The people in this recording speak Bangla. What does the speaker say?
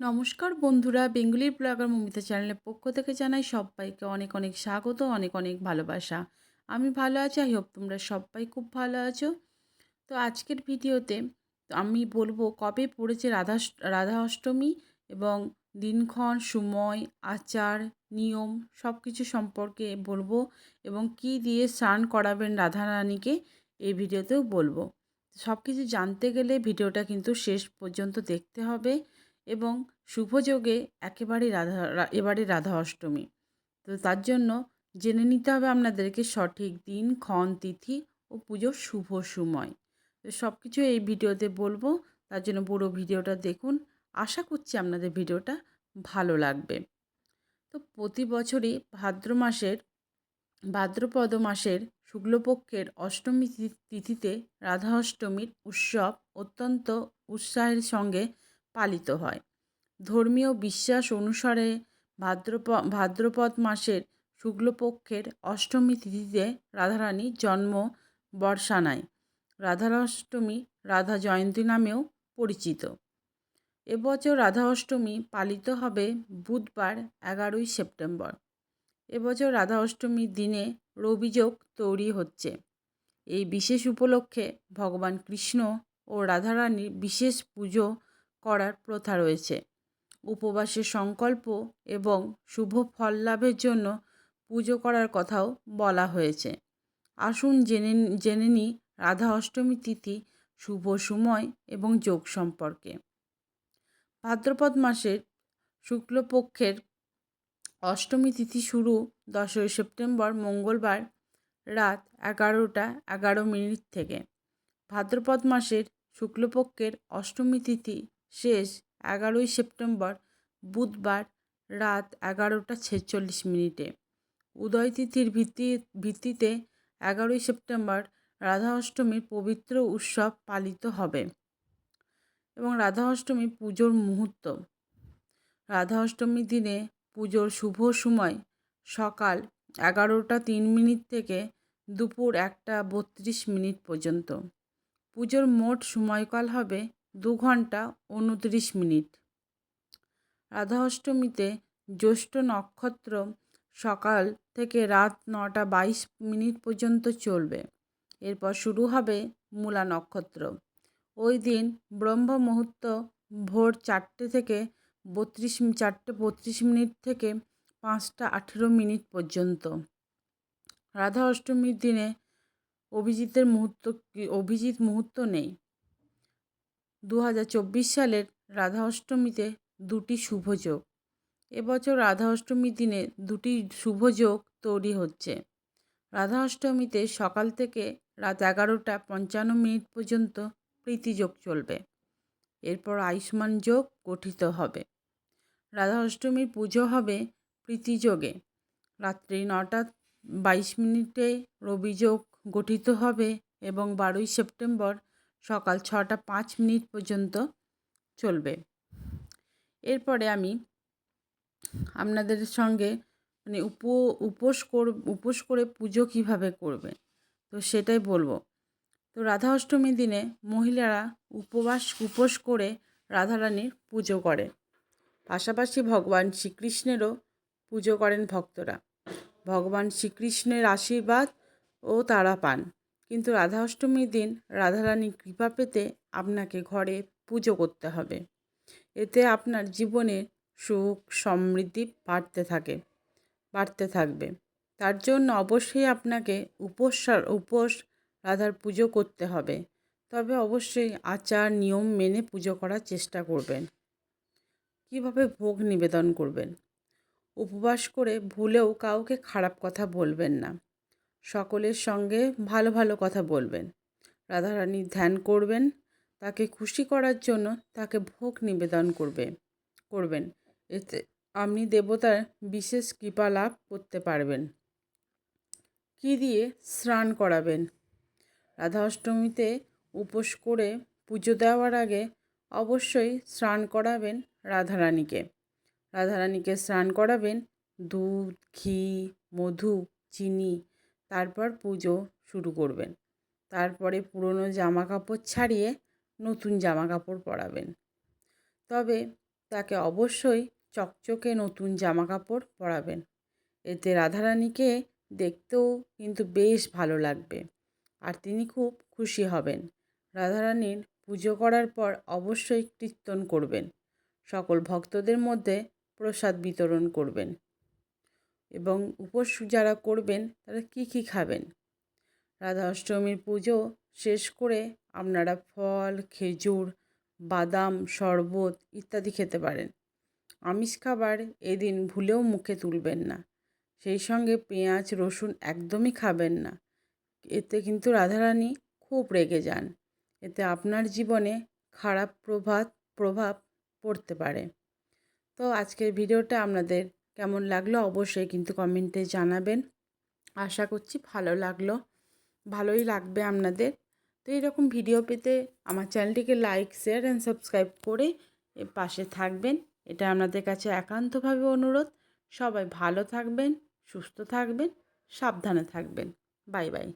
নমস্কার বন্ধুরা, বেঙ্গলির ব্লগার মমিতা চ্যানেলের পক্ষ থেকে জানাই সবাইকে অনেক অনেক স্বাগত, অনেক অনেক ভালোবাসা। আমি ভালো আছি, আই হোপ তোমরা সবাই খুব ভালো আছো। তো আজকের ভিডিওতে আমি বলব কবে পড়েছে রাধা রাধা অষ্টমী এবং দিনক্ষণ, সময়, আচার, নিয়ম সব কিছু সম্পর্কে বলব এবং কি দিয়ে স্নান করাবেন রাধা রানীকে এই ভিডিওতেও বলব। সব কিছু জানতে গেলে ভিডিওটা কিন্তু শেষ পর্যন্ত দেখতে হবে। এবং শুভযোগে একেবারে রাধা এবারে রাধা অষ্টমী। তো তার জন্য জেনে নিতে হবে আপনাদেরকে সঠিক দিন, ক্ষণ, তিথি ও পুজোর শুভ সময়। তো সব কিছু এই ভিডিওতে বলব, তার জন্য পুরো ভিডিওটা দেখুন। আশা করছি আপনাদের ভিডিওটা ভালো লাগবে। তো প্রতি বছরই ভাদ্র মাসের, ভাদ্রপদ মাসের শুক্লপক্ষের অষ্টমী তিথিতে রাধা অষ্টমীর উৎসব অত্যন্ত উৎসাহের সঙ্গে পালিত হয়। ধর্মীয় বিশ্বাস অনুসারে ভাদ্রপ, ভাদ্রপদ মাসের শুক্লপক্ষের অষ্টমী তিথিতে রাধারানীর জন্ম বর্ষানায়। রাধারাষ্টমী রাধা জয়ন্তী নামেও পরিচিত। এবছর রাধা অষ্টমী পালিত হবে বুধবার, এগারোই সেপ্টেম্বর। এবছর রাধা অষ্টমীর দিনে রবিযোগ তৈরি হচ্ছে। এই বিশেষ উপলক্ষে ভগবান কৃষ্ণ ও রাধারানীর বিশেষ পুজো করার প্রথা রয়েছে। উপবাসের সংকল্প এবং শুভ ফল লাভের জন্য পুজো করার কথাও বলা হয়েছে। আসুন জেনে জেনে নিই রাধা অষ্টমী তিথি, শুভ সময় এবং যোগ সম্পর্কে। ভাদ্রপদ মাসের শুক্লপক্ষের অষ্টমী তিথি শুরু দশই সেপ্টেম্বর মঙ্গলবার রাত এগারোটা এগারো মিনিট থেকে। ভাদ্রপদ মাসের শুক্লপক্ষের অষ্টমী তিথি শেষ এগারোই সেপ্টেম্বর, বুধবার রাত এগারোটা ছেচল্লিশ মিনিটে। উদয় তিথির ভিত্তি, ভিত্তিতে এগারোই সেপ্টেম্বর রাধা অষ্টমীর পবিত্র উৎসব পালিত হবে এবং রাধা অষ্টমী পুজোর মুহূর্ত। রাধা অষ্টমীর দিনে পুজোর শুভ সময় সকাল এগারোটা তিন মিনিট থেকে দুপুর একটা বত্রিশ মিনিট পর্যন্ত। পুজোর মোট সময়কাল হবে দু ঘণ্টা উনত্রিশ মিনিট। রাধা অষ্টমীতে জ্যৈষ্ঠ নক্ষত্র সকাল থেকে রাত নটা বাইশ মিনিট পর্যন্ত চলবে। এরপর শুরু হবে মূলা নক্ষত্র। ওই দিন ব্রহ্ম মুহূর্ত ভোর চারটে থেকে বত্রিশ, চারটে বত্রিশ মিনিট থেকে পাঁচটা আঠেরো মিনিট পর্যন্ত। রাধা অষ্টমীর দিনে অভিজিতের মুহূর্ত অভিজিৎ মুহূর্ত নেই। দু হাজার চব্বিশ সালের রাধা অষ্টমীতে দুটি শুভযোগ এবছর রাধা অষ্টমীর দিনে দুটি শুভযোগ তৈরি হচ্ছে। রাধা অষ্টমীতে সকাল থেকে রাত এগারোটা পঞ্চান্ন মিনিট পর্যন্ত প্রীতিযোগ চলবে। এরপর আয়ুষ্মান যোগ গঠিত হবে। রাধা অষ্টমীর পুজো হবে প্রীতিযোগে রাত্রি নটা বাইশ মিনিটে রবিযোগ গঠিত হবে এবং বারোই সেপ্টেম্বর সকাল ছটা পাঁচ মিনিট পর্যন্ত চলবে। এরপরে আমি আপনাদের সঙ্গে মানে উপ, উপোস কর, উপোস করে পুজো কীভাবে করবে, তো সেটাই বলব। তো রাধা অষ্টমীর দিনে মহিলারা উপবাস, উপোস করে রাধারানীর পুজো করে। পাশাপাশি ভগবান শ্রীকৃষ্ণেরও পুজো করেন ভক্তরা। ভগবান শ্রীকৃষ্ণের আশীর্বাদ ও তারা পান কিন্তু রাধা অষ্টমীর দিন রাধারানীর কৃপা পেতে আপনাকে ঘরে পুজো করতে হবে। এতে আপনার জীবনে সুখ, সমৃদ্ধি বাড়তে থাকে, বাড়তে থাকবে। তার জন্য অবশ্যই আপনাকে উপোস উপোস রাধার পুজো করতে হবে। তবে অবশ্যই আচার, নিয়ম মেনে পুজো করার চেষ্টা করবেন। কীভাবে ভোগ নিবেদন করবেন? উপবাস করে ভুলেও কাউকে খারাপ কথা বলবেন না। সকলের সঙ্গে ভালো ভালো কথা বলবেন। রাধারানীর ধ্যান করবেন, তাকে খুশি করার জন্য তাকে ভোগ নিবেদন করবে, করবেন। এতে আপনি দেবতার বিশেষ কৃপা লাভ করতে পারবেন। কী দিয়ে? স্নান করাবেন। রাধা অষ্টমীতে উপোস করে পুজো দেওয়ার আগে অবশ্যই স্নান করাবেন রাধারানীকে। রাধারানীকে স্নান করাবেন দুধ, ঘি, মধু, চিনি তারপর পুজো শুরু করবেন। তারপরে পুরনো জামা কাপড় ছাড়িয়ে নতুন জামা কাপড় পরাবেন। তবে তাকে অবশ্যই চকচকে নতুন জামা কাপড় পরাবেন। এতে রাধারানীকে দেখতেও কিন্তু বেশ ভালো লাগবে আর তিনি খুব খুশি হবেন। রাধারানীর পুজো করার পর অবশ্যই কীর্তন করবেন। সকল ভক্তদের মধ্যে প্রসাদ বিতরণ করবেন। এবং উপোস যারা করবেন, তারা কী কী খাবেন? রাধা অষ্টমীর পুজো শেষ করে আপনারা ফল, খেজুর, বাদাম, শরবত ইত্যাদি খেতে পারেন। আমিষ খাবার এদিন ভুলেও মুখে তুলবেন না। সেই সঙ্গে পেঁয়াজ, রসুন একদমই খাবেন না। এতে কিন্তু রাধারানী খুব রেগে যান। এতে আপনার জীবনে খারাপ প্রভাব প্রভাব পড়তে পারে। তো আজকের ভিডিওটা আপনাদের কেমন লাগল অবশ্যই কিন্তু কমেন্টে জানাবেন। আশা করছি ভালো লাগল, ভালোই লাগবে আপনাদের। তো এরকম ভিডিও পেতে আমার চ্যানেলটিকে লাইক শেয়ার অ্যান্ড সাবস্ক্রাইব করে পাশে থাকবেন। এটা আপনাদের কাছে একান্তভাবে অনুরোধ। সবাই ভালো থাকবেন, সুস্থ থাকবেন, সাবধানে থাকবেন। Bye bye.